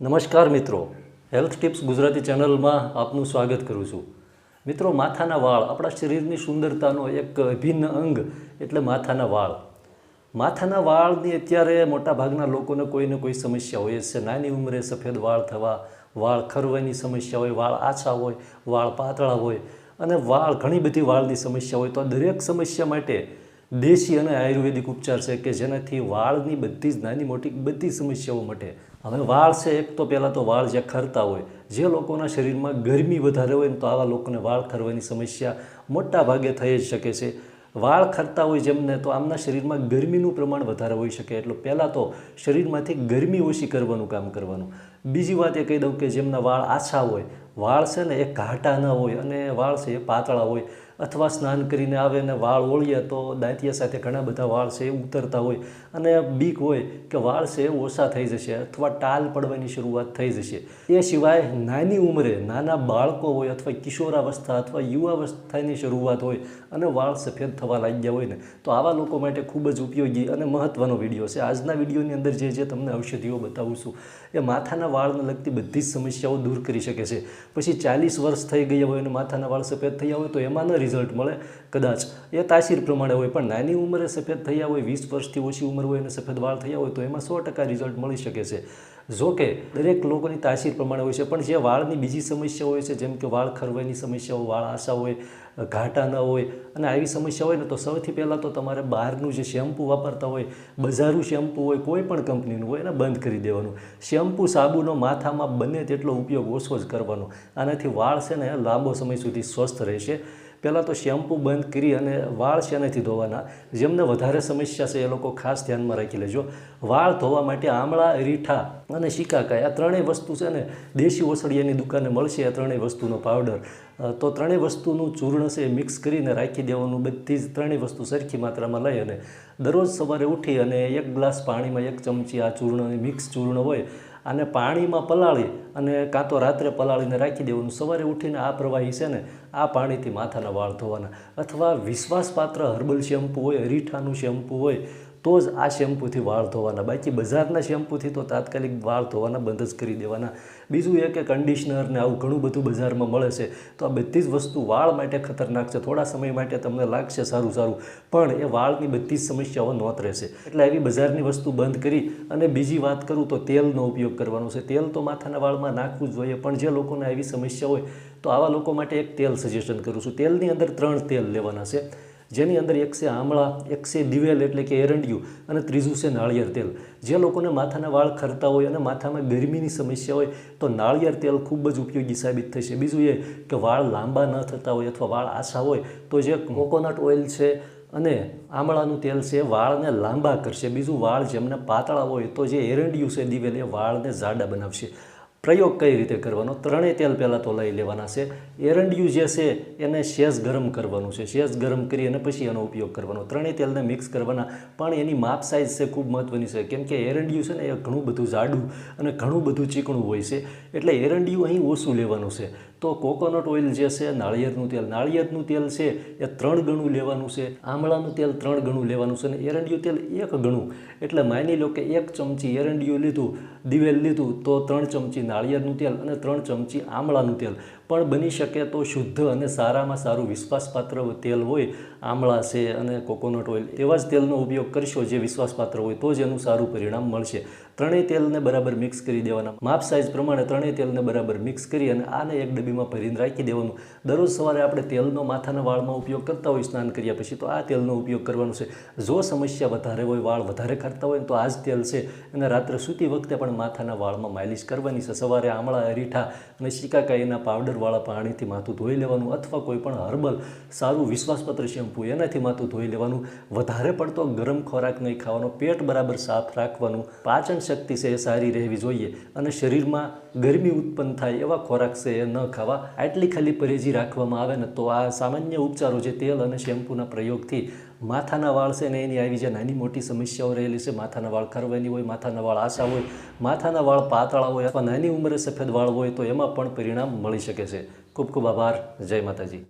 નમસ્કાર મિત્રો. Health tips Gujarati ચેનલમાં આપનું સ્વાગત કરું છું. મિત્રો, માથાના વાળ આપણા શરીરની સુંદરતાનો એક અભિન્ન અંગ એટલે માથાના વાળ. માથાના વાળની અત્યારે મોટાભાગના લોકોને કોઈને કોઈ સમસ્યા હોય. છે નાની ઉંમરે સફેદ વાળ થવા, વાળ ખરવાની સમસ્યા હોય, વાળ આછા હોય, વાળ પાતળા હોય અને વાળ ઘણી બધી વાળની સમસ્યા હોય તો દરેક સમસ્યા માટે દેશી અને આયુર્વેદિક ઉપચાર છે કે જેનાથી વાળની બધી જ નાની મોટી બધી સમસ્યાઓ મટે હવે વાળ છે એક તો પહેલાં તો વાળ જે ખરતા હોય, જે લોકોના શરીરમાં ગરમી વધારે હોય ને તો આવા લોકોને વાળ ખરવાની સમસ્યા મોટા ભાગે થઈ જ શકે છે. વાળ ખરતા હોય જેમને તો આમના શરીરમાં ગરમીનું પ્રમાણ વધારે હોઈ શકે, એટલે પહેલાં તો શરીરમાંથી ગરમી ઓછી કરવાનું કામ કરવાનું. બીજી વાત એ કહી દઉં કે જેમના વાળ આછા હોય, વાળ છે ને એ ઘાટા ન હોય અને વાળ છે એ પાતળા હોય અથવા સ્નાન કરીને આવે ને વાળ ઓળીએ તો દાંતિયા સાથે ઘણા બધા વાળ છે ઉતરતા હોય. અને બીક હોય કે વાળ છે ઓછા થઈ જશે અથવા ટાલ પડવાની શરૂઆત થઈ જશે. એ સિવાય નાની ઉંમરે નાના બાળકો હોય અથવા કિશોરાવસ્થા અથવા યુવાવસ્થાની શરૂઆત હોય અને વાળ સફેદ થવા લાગ્યા હોય ને, તો આવા લોકો માટે ખૂબ જ ઉપયોગી અને મહત્ત્વનો વીડિયો છે. આજના વિડીયોની અંદર જે જે તમને ઔષધિઓ બતાવું છું, એ માથાના વાળને લગતી બધી જ સમસ્યાઓ દૂર કરી શકે છે. પછી ચાલીસ વર્ષ થઈ ગયા હોય અને માથાના વાળ સફેદ થયા હોય તો એમાં ન રિઝલ્ટ મળે, કદાચ. એ તાસીર પ્રમાણે હોય પણ નાની ઉંમરે સફેદ થયા હોય, વીસ વર્ષથી ઓછી ઉંમર હોય અને સફેદ વાળ થયા હોય તો એમાં સો ટકા રિઝલ્ટ મળી શકે છે. જો કે, દરેક લોકોની તાસીર પ્રમાણે હોય છે, પણ જે વાળની બીજી સમસ્યા હોય છે, જેમ કે વાળ ખરવાની સમસ્યાઓ વાળ આશા હોય, ઘાટા ન હોય, અને આવી સમસ્યા હોય ને તો સૌથી પહેલાં તો તમારે બહારનું જે શેમ્પૂ વાપરતા હોય બજારું શેમ્પૂ હોય, કોઈ પણ કંપનીનું હોય, એને બંધ કરી દેવાનું. શેમ્પૂ સાબુનો માથામાં બને તેટલો ઉપયોગ ઓછો જ કરવાનો. આનાથી વાળ છે ને લાંબો સમય સુધી સ્વસ્થ રહેશે. પહેલાં તો શેમ્પૂ બંધ કરી અને વાળ શેનાથી ધોવાના. જેમને વધારે સમસ્યા છે એ લોકો ખાસ ધ્યાનમાં રાખી લેજો. વાળ ધોવા માટે આમળા, રીઠા અને શિકાકાય આ ત્રણેય વસ્તુ છે ને દેશી ઓસડિયાની દુકાને મળશે આ ત્રણેય વસ્તુનો પાવડર. તો ત્રણેય વસ્તુનું ચૂર્ણ છે એ મિક્સ કરીને રાખી દેવાનું, બધી જ ત્રણેય વસ્તુ સરખી માત્રામાં લઈ અને દરરોજ સવારે ઉઠી અને એક ગ્લાસ પાણીમાં એક ચમચી આ ચૂર્ણ મિક્સ ચૂર્ણ હોય આને પાણીમાં પલાળી અને કાં તો રાત્રે પલાળીને રાખી દેવાનું. સવારે ઉઠીને આ પ્રવાહી છે ને, આ પાણીથી માથાના વાળ ધોવાના. અથવા વિશ્વાસપાત્ર હર્બલ શેમ્પૂ હોય અરીઠાનું શેમ્પૂ હોય તો જ આ શેમ્પૂથી વાળ ધોવાના. બાકી બજારના શેમ્પૂથી તો તાત્કાલિક વાળ ધોવાના બંધ જ કરી દેવાના. બીજું એ કે કંડિશનર ને આવું ઘણું બધું બજારમાં મળે છે. તો આ બધી જ વસ્તુ વાળ માટે ખતરનાક છે. થોડા સમય માટે તમને લાગશે સારું સારું. પણ એ વાળની બધી જ સમસ્યાઓ નોંધ રહેશે. એટલે એવી બજારની વસ્તુ બંધ કરી અને બીજી વાત કરું તો તેલનો ઉપયોગ કરવાનો છે. તેલ તો માથાના વાળમાં નાખવું જોઈએ. પણ જે લોકોને એવી સમસ્યા હોય તો આવા લોકો માટે એક તેલ સજેશન કરું છું. તેલની અંદર ત્રણ તેલ લેવાના છે. જેની અંદર એક છે આમળા, એક છે દિવેલ એટલે કે એરંડિયું અને ત્રીજું છે નાળિયેર તેલ. જે લોકોને માથાના વાળ ખરતા હોય અને માથામાં ગરમીની સમસ્યા હોય, તો નાળિયેર તેલ ખૂબ જ ઉપયોગી સાબિત થશે. બીજું એ કે વાળ લાંબા ન થતા હોય અથવા વાળ આછા હોય, તો જે કોકોનટ ઓઇલ છે અને આમળાનું તેલ છે, વાળને લાંબા કરશે. બીજું વાળ જેમને પાતળા હોય, તો જે એરંડિયું છે દિવેલ, એ વાળને જાડા બનાવશે. પ્રયોગ કઈ રીતે કરવાનો? ત્રણેય તેલ પહેલાં તો લઈ લેવાના છે. એરંડિયું જે છે, એને શેષ ગરમ કરવાનું છે. શેષ ગરમ કરી અને પછી એનો ઉપયોગ કરવાનો. ત્રણેય તેલને મિક્સ કરવાના. પણ એની માપ સાઇઝ છે ખૂબ મહત્ત્વની છે. કેમ કે એરંડિયું છે ને, એ ઘણું બધું જાડું અને ઘણું બધું ચીકણું હોય છે. એટલે એરંડિયું અહીં ઓછું લેવાનું છે. તો કોકોનટ ઓઇલ જે છે, નાળિયેરનું તેલ. નાળિયેરનું તેલ છે, એ ત્રણ ગણું લેવાનું છે. આમળાનું તેલ ત્રણ ગણું લેવાનું છે અને એરંડિયું તેલ એક ગણું. એટલે માની લો કે એક ચમચી એરંડિયું લીધું, દિવેલ લીધું, તો ત્રણ ચમચી નાળિયેરનું તેલ અને ત્રણ ચમચી આમળાનું તેલ. પણ બની શકે તો શુદ્ધ અને સારામાં સારું વિશ્વાસપાત્ર તેલ હોય, આમળા છે અને કોકોનટ ઓઇલ. એવા જ તેલનો ઉપયોગ કરશો જે વિશ્વાસપાત્ર હોય, તો જ એનું સારું પરિણામ મળશે. ત્રણેય તેલને બરાબર મિક્સ કરી દેવાના. માપ સાઇઝ પ્રમાણે ત્રણેય તેલને બરાબર મિક્સ કરી અને આને એક ડબ્બીમાં ભરીને રાખી દેવાનું. દરરોજ સવારે આપણે તેલનો માથાના વાળમાં ઉપયોગ કરતા હોય સ્નાન કર્યા પછી તો આ તેલનો ઉપયોગ કરવાનો છે. જો સમસ્યા વધારે હોય, વાળ વધારે ખાતા હોય તો આ જ તેલ છે. અને રાત્રે સૂતી વખતે પણ માથાના વાળમાં માલિશ કરવાની છે. સવારે આમળા, અરીઠા અને શિકાકાઈના પાવડરવાળા પાણીથી માથું ધોઈ લેવાનું અથવા કોઈ પણ હર્બલ સારું વિશ્વાસપત્ર શેમ્પૂ એનાથી માથું ધોઈ લેવાનું. વધારે પડતો ગરમ ખોરાક નહીં ખાવાનો. પેટ બરાબર સાફ રાખવાનું. પાચન શક્તિ છે એ સારી રહેવી જોઈએ અને શરીરમાં ગરમી ઉત્પન્ન થાય એવા ખોરાક છે એ ન ખાવા. આટલી ખાલી પરેજી રાખવામાં આવે ને તો આ સામાન્ય ઉપચારો જે તેલ અને શેમ્પૂના પ્રયોગથી માથાના વાળ છે ને એની આવી જે નાની મોટી સમસ્યાઓ રહેલી છે, માથાના વાળ ખરવાની હોય, માથાના વાળ આશા હોય, માથાના વાળ પાતળા હોય અથવા નાની ઉંમરે સફેદ વાળ હોય તો એમાં પણ પરિણામ મળી શકે છે. ખૂબ ખૂબ આભાર. જય માતાજી.